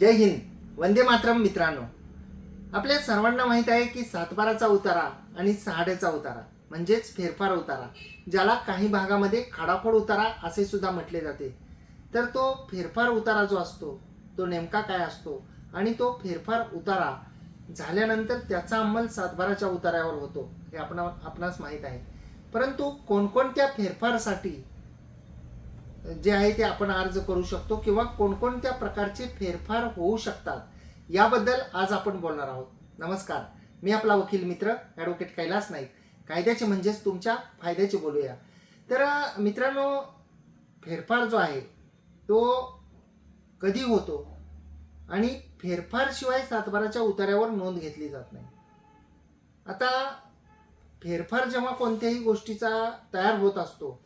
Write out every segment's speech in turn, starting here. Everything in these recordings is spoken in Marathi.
जय हिंद. वंदे मातरम मित्रांनो. आपल्या सर्वांना माहीत आहे की सातबाराचा उतारा आणि सहाड्याचा उतारा म्हणजेच फेरफार उतारा ज्याला काही भागामध्ये खाडाखोड उतारा असे सुद्धा म्हटले जाते. तर तो फेरफार उतारा जो असतो तो नेमका काय असतो? आणि तो फेरफार उतारा झाल्यानंतर त्याचा अंमल सातबाराच्या उतारावर होतो हे आपण आपणास माहीत आहे. परंतु कोणकोणत्या फेरफारसाठी जे आहे ते आपण अर्ज करू शकतो किंवा कोणकोणत्या प्रकारचे फेरफार होऊ शकतात याबद्दल आज आपण बोलणार आहोत. नमस्कार. मी आपला वकील मित्र ॲडव्होकेट कैलास नाईक. कायद्याचे म्हणजेच तुमच्या फायद्याचे बोलूया. तर मित्रांनो फेरफार जो आहे तो कधी होतो? आणि फेरफारशिवाय सातबाराच्या उतार्यावर नोंद घेतली जात नाही. आता फेरफार जेव्हा कोणत्याही गोष्टीचा तयार होत असतो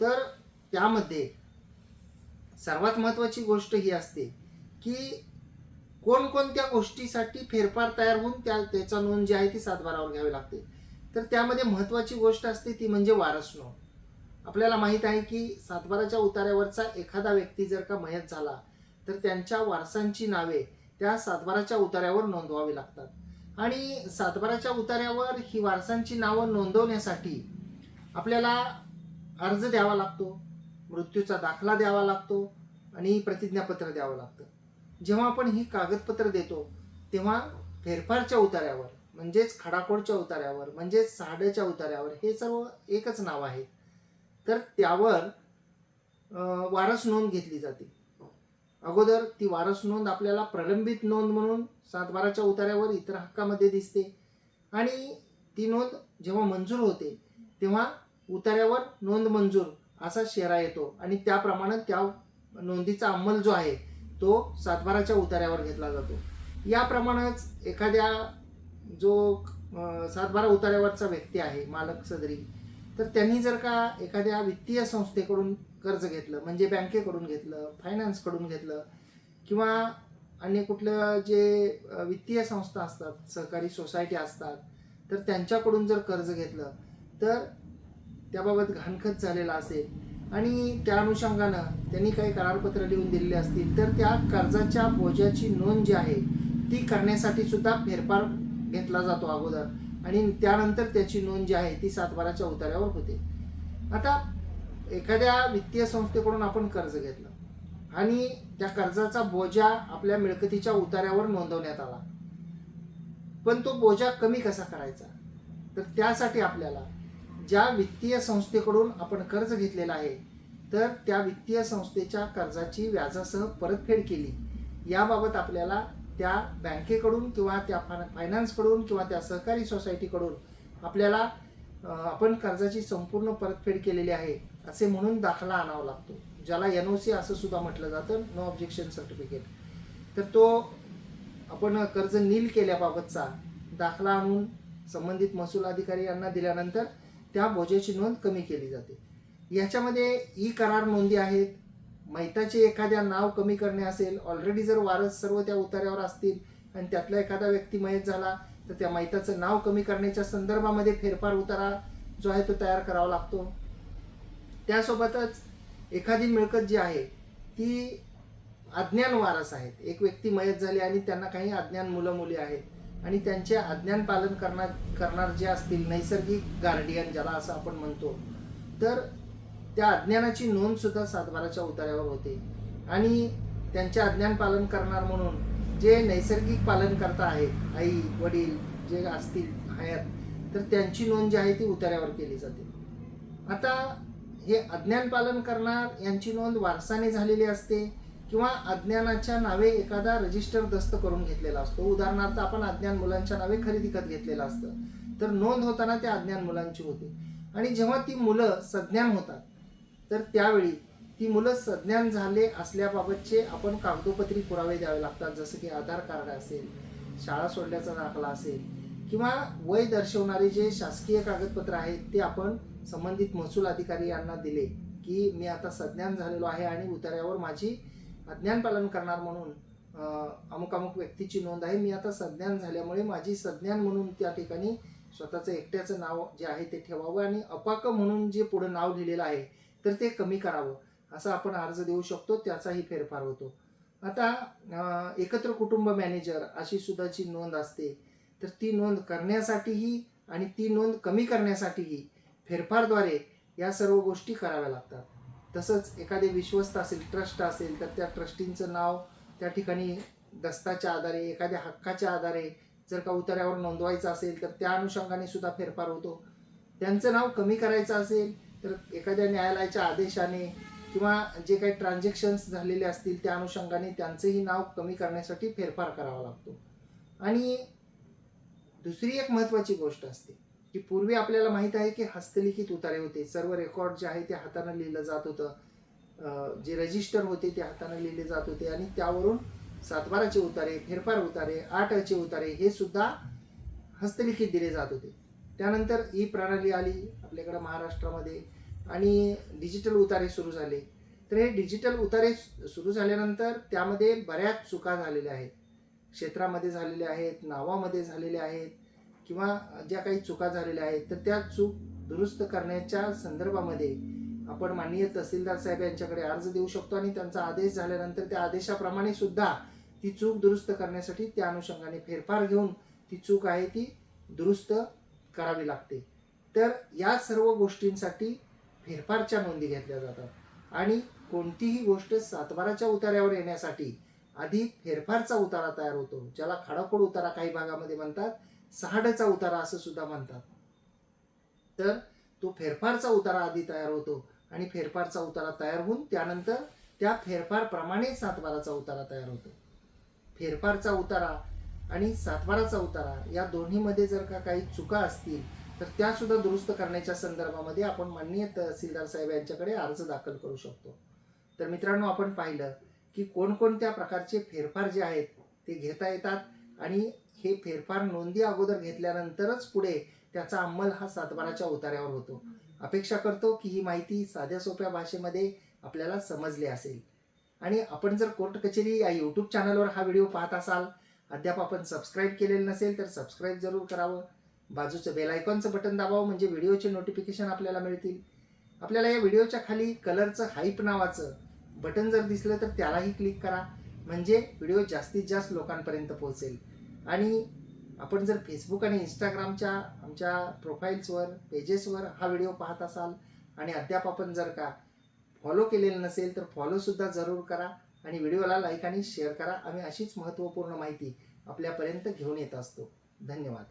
तर त्यामध्ये सर्वात महत्त्वाची गोष्ट ही असते की कोणकोणत्या गोष्टीसाठी फेरफार तयार होऊन त्या त्याचा नोंद जी आहे ती सातबारावर घ्यावी लागते. तर त्यामध्ये महत्त्वाची गोष्ट असते ती म्हणजे वारस नोंद. आपल्याला माहीत आहे की सातबाराच्या उतार्यावरचा एखादा व्यक्ती जर का मयत झाला तर त्यांच्या वारसांची नावे त्या सातबाराच्या उतार्यावर नोंदवावी लागतात. आणि सातबाराच्या उतार्यावर ही वारसांची नावं नोंदवण्यासाठी आपल्याला अर्ज द्यावा लागतो. मृत्यूचा दाखला द्यावा लागतो आणि प्रतिज्ञापत्र द्यावं लागतं. जेव्हा आपण ही कागदपत्र देतो तेव्हा फेरफारच्या उतार्यावर म्हणजेच खडाकोडच्या उतार्यावर म्हणजेच साड्याच्या उतार्यावर हे सर्व एकच नाव आहे. तर त्यावर वारस नोंद घेतली जाते. अगोदर ती वारस नोंद आपल्याला प्रलंबित नोंद म्हणून सातबाराच्या उतार्यावर इतर हक्कामध्ये दिसते. आणि ती नोंद जेव्हा मंजूर होते तेव्हा उतार्यावर नोंद मंजूर असा शेरा येतो. आणि त्याप्रमाणे त्या नोंदीचा अंमल जो आहे तो सातबाराच्या उतार्यावर घेतला जातो. याप्रमाणेच एखाद्या जो सातबारा उतार्यावरचा व्यक्ती आहे मालक सदरी तर त्यांनी जर का एखाद्या वित्तीय संस्थेकडून कर्ज घेतलं म्हणजे बँकेकडून घेतलं फायनान्सकडून घेतलं किंवा अन्य कुठलं जे वित्तीय संस्था असतात सहकारी सोसायटी असतात तर त्यांच्याकडून जर कर्ज घेतलं तर त्याबाबत घाणखत झालेला असेल. आणि त्या अनुषंगानं त्यांनी काही करारपत्र लिहून दिलेले असतील. तर त्या कर्जाच्या बोजाची नोंद जी आहे ती करण्यासाठी सुद्धा फेरफार घेतला जातो अगोदर. आणि त्यानंतर त्याची नोंद जी आहे ती सातबाराच्या उतार्यावर होते. आता एखाद्या वित्तीय संस्थेकडून आपण कर्ज घेतलं आणि त्या कर्जाचा बोजा आपल्या मिळकतीच्या उतार्यावर नोंदवण्यात आला. पण तो बोजा कमी कसा करायचा? तर त्यासाठी आपल्याला ज्या वित्तीय संस्थेकडून आपण कर्ज घेतलेलं आहे तर त्या वित्तीय संस्थेच्या कर्जाची व्याजासह परतफेड केली. याबाबत आपल्याला त्या बँकेकडून किंवा त्या फान फायनान्सकडून किंवा त्या सहकारी सोसायटीकडून आपल्याला आपण कर्जाची संपूर्ण परतफेड केलेली आहे असे म्हणून दाखला आणावा लागतो. ज्याला एन ओ सी असं सुद्धा म्हटलं जातं नो ऑब्जेक्शन सर्टिफिकेट तर तो आपण कर्ज नील केल्याबाबतचा दाखला आणून संबंधित महसूल अधिकारी यांना दिल्यानंतर त्या बोजाची नोंद कमी केली जाते. याच्यामध्ये ई करार नोंदी आहेत. मैताचे एखाद्या नाव कमी करणे असेल ऑलरेडी जर वारस सर्व त्या उतार्यावर असतील आणि त्यातला एखादा व्यक्ती मयत झाला तर त्या मैताचं नाव कमी करण्याच्या संदर्भामध्ये फेरफार उतारा जो आहे तो तयार करावा लागतो. त्यासोबतच एखादी मिळकत जी आहे ती अज्ञान वारस आहेत. एक व्यक्ती मयत झाली आणि त्यांना काही अज्ञान मुलं मुली आहेत. आणि त्यांचे अज्ञान पालन करणार करणार जे असतील नैसर्गिक गार्डियन ज्याला असं आपण म्हणतो तर त्या अज्ञानाची नोंद सुद्धा सातबाराच्या उतार्यावर होते. आणि त्यांचे अज्ञान पालन करणार म्हणून जे नैसर्गिक पालन करता आहेत आई वडील जे असतील हयात तर त्यांची नोंद जी आहे ती उतार्यावर केली जाते. आता हे अज्ञान पालन करणार यांची नोंद वारसाने झालेली असते. किंवा अज्ञानाच्या नावे एखादा रजिस्टर दस्त करून घेतलेला असतो. उदाहरणार्थ आपण अज्ञान मुलांच्या नावे खरेदी खत घेतलेलं असतं. तर नोंद होताना त्या अज्ञान मुलांची होते. आणि जेव्हा ती मुलं सज्ञान होतात तर त्यावेळी ती मुलं सज्ञान झाले असल्याबाबतचे आपण कागदोपत्री पुरावे द्यावे लागतात. जसं की आधार कार्ड असेल शाळा सोडल्याचा दाखला असेल किंवा वय दर्शवणारे जे शासकीय कागदपत्र आहेत ते आपण संबंधित महसूल अधिकारी यांना दिले की मी आता सज्ञान झालेलो आहे आणि उतार्यावर माझी अज्ञान पालन करणार म्हणून अमुक अमुक व्यक्तीची नोंद आहे. मी आता सज्ञान झाल्यामुळे माझी सज्ञान म्हणून त्या ठिकाणी स्वतःचं एकट्याचं नाव जे आहे ते ठेवावं आणि अपाक म्हणून जे पुढं नाव लिहिलेलं आहे तर ते कमी करावं असा आपण अर्ज देऊ शकतो. त्याचाही फेरफार होतो. आता एकत्र कुटुंब मॅनेजर अशी सुद्धाची नोंद असते तर ती नोंद करण्यासाठीही आणि ती नोंद कमी करण्यासाठीही फेरफारद्वारे या सर्व गोष्टी कराव्या लागतात. तसंच एखादे विश्वस्त असेल ट्रस्ट असेल तर त्या ट्रस्टींचं नाव त्या ठिकाणी दस्ताच्या आधारे एखाद्या हक्काच्या आधारे जर का उतार्यावर नोंदवायचं असेल तर त्या अनुषंगाने सुद्धा फेरफार होतो. त्यांचं नाव कमी करायचं असेल तर एखाद्या न्यायालयाच्या आदेशाने किंवा जे काही ट्रान्झॅक्शन्स झालेले असतील त्या अनुषंगाने त्यांचंही नाव कमी करण्यासाठी फेरफार करावा लागतो. आणि दुसरी एक महत्त्वाची गोष्ट असते की पूर्वी आपल्याला माहीत आहे की हस्तलिखित उतारे होते. सर्व रेकॉर्ड जे आहे ते हातानं लिहिलं जात होतं. जे रजिस्टर होते ते हातानं लिहिले जात होते आणि त्यावरून सातबाराचे उतारे फेरफार उतारे आठचे उतारे हे सुद्धा हस्तलिखित दिले जात होते. त्यानंतर ही प्रणाली आली आपल्याकडं महाराष्ट्रामध्ये आणि डिजिटल उतारे सुरू झाले. तर हे डिजिटल उतारे सुरू झाल्यानंतर त्यामध्ये बऱ्याच चुका झालेल्या आहेत. क्षेत्रामध्ये झालेल्या आहेत नावामध्ये झालेल्या आहेत. किंवा ज्या काही चुका झालेल्या आहेत तर त्या चूक दुरुस्त करण्याच्या संदर्भामध्ये आपण माननीय तहसीलदार साहेब यांच्याकडे अर्ज देऊ शकतो आणि त्यांचा आदेश झाल्यानंतर त्या आदेशाप्रमाणे सुद्धा ती चूक दुरुस्त करण्यासाठी त्या अनुषंगाने फेरफार घेऊन ती चूक आहे ती दुरुस्त करावी लागते. तर या सर्व गोष्टींसाठी फेरफारच्या नोंदी घेतल्या जातात आणि कोणतीही गोष्ट सातबाराच्या उतार्यावर येण्यासाठी आधी फेरफारचा उतारा तयार होतो ज्याला खाडाखोड उतारा काही भागामध्ये म्हणतात. सहाडाचा उतारा असं सुद्धा म्हणतात. तर तो फेरफारचा उतारा आधी तयार होतो आणि फेरफारचा उतारा तयार होऊन त्यानंतर त्या फेरफारप्रमाणे सातबाराचा उतारा तयार होतो. फेरफारचा उतारा आणि सातबाराचा उतारा या दोन्हीमध्ये जर का काही चुका असतील तर त्यासुद्धा दुरुस्त करण्याच्या संदर्भामध्ये आपण माननीय तहसीलदार साहेब यांच्याकडे अर्ज दाखल करू शकतो. तर मित्रांनो आपण पाहिलं की कोणकोणत्या प्रकारचे फेरफार जे आहेत ते घेता येतात आणि हे फेरफार नोंदी अगोदर घेतल्यानंतरच पुढे त्याचा अंमल हा सातबाराच्या उतार्यावर होतो. अपेक्षा करतो की ही माहिती साध्या सोप्या भाषेमध्ये आपल्याला समजली असेल. आणि आपण जर कोर्ट कचेरी या यूट्यूब चॅनलवर हा व्हिडिओ पाहत असाल अद्याप आपण सबस्क्राईब केलेलं नसेल तर सबस्क्राईब जरूर करावं. बाजूचं बेलायकॉनचं बटन दाबावं म्हणजे व्हिडिओचे नोटिफिकेशन आपल्याला मिळतील. आपल्याला या व्हिडिओच्या खाली कलरचं हाईप नावाचं बटन जर दिसलं तर त्यालाही क्लिक करा. म्हणजे व्हिडिओ जास्तीत जास्त लोकांपर्यंत पोहोचेल. आणि आपण जर फेसबुक आणि इंस्टाग्रामच्या आमच्या प्रोफाईल्सवर पेजेसवर हा व्हिडिओ पाहत असाल आणि अद्याप आपण जर का फॉलो केलेलं नसेल तर फॉलोसुद्धा जरूर करा आणि व्हिडिओला लाईक आणि शेअर करा. आम्ही अशीच महत्त्वपूर्ण माहिती आपल्यापर्यंत घेऊन येत असतो. धन्यवाद.